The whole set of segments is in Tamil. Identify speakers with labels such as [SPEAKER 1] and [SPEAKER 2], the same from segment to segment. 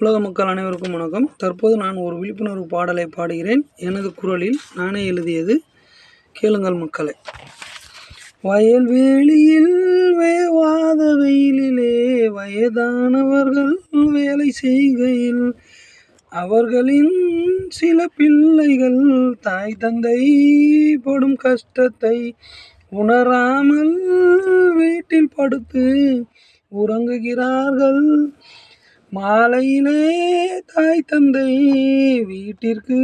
[SPEAKER 1] உலக மக்கள் அனைவருக்கும் வணக்கம். தற்போது நான் ஒரு விழிப்புணர்வு பாடலை பாடுகிறேன். எனது குரலில் நானே எழுதியது கேளுங்கள் மக்களை. வயல்வெளியில் வேவாத வெயிலிலே வயதானவர்கள் வேலை செய்கையில் அவர்களின் சில பிள்ளைகள் தாய் தந்தை படும் கஷ்டத்தை உணராமல் வீட்டில் படுத்து உறங்குகிறார்கள். மாலையிலே தாய் தந்தை வீட்டிற்கு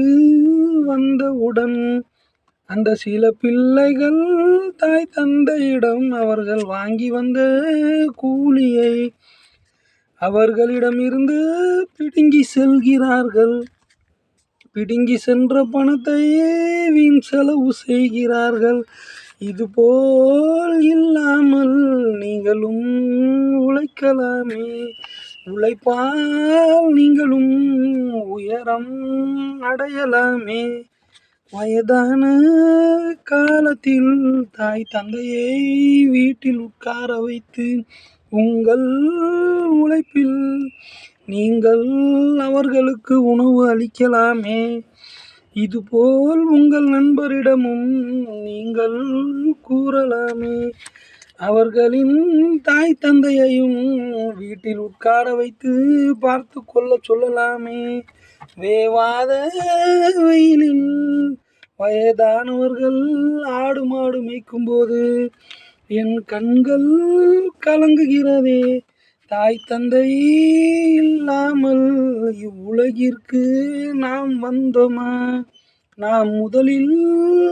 [SPEAKER 1] வந்தவுடன் அந்த சில பிள்ளைகள் தாய் தந்தையிடம் அவர்கள் வாங்கி வந்த கூலியை அவர்களிடமிருந்து பிடுங்கி செல்கிறார்கள். பிடுங்கி சென்ற பணத்தையே வீண் செலவு செய்கிறார்கள். இதுபோல் இல்லாமல் நீங்களும் உழைக்கலாமே. உழைப்பால் நீங்களும் உயரம் அடையலாமே. வயதான காலத்தில் தாய் தந்தையை வீட்டில் உட்கார வைத்து உங்கள் உழைப்பில் நீங்கள் அவர்களுக்கு உணவு அளிக்கலாமே. இதுபோல் உங்கள் நண்பரிடமும் நீங்கள் கூறலாமே. அவர்களின் தாய் தந்தையையும் வீட்டில் உட்கார வைத்து பார்த்து கொள்ள சொல்லலாமே. வேவாத வெயிலில் வயதானவர்கள் ஆடு மாடு மேய்க்கும் போது என் கண்கள் கலங்குகிறதே. தாய் தந்தை இல்லாமல் இவ்வுலகிற்கு நாம் வந்தோமா? நாம் முதலில்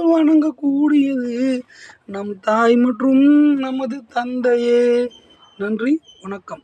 [SPEAKER 1] வணங்கக்கூடியது நம் தாய் மற்றும் நமது தந்தையே. நன்றி வணக்கம்.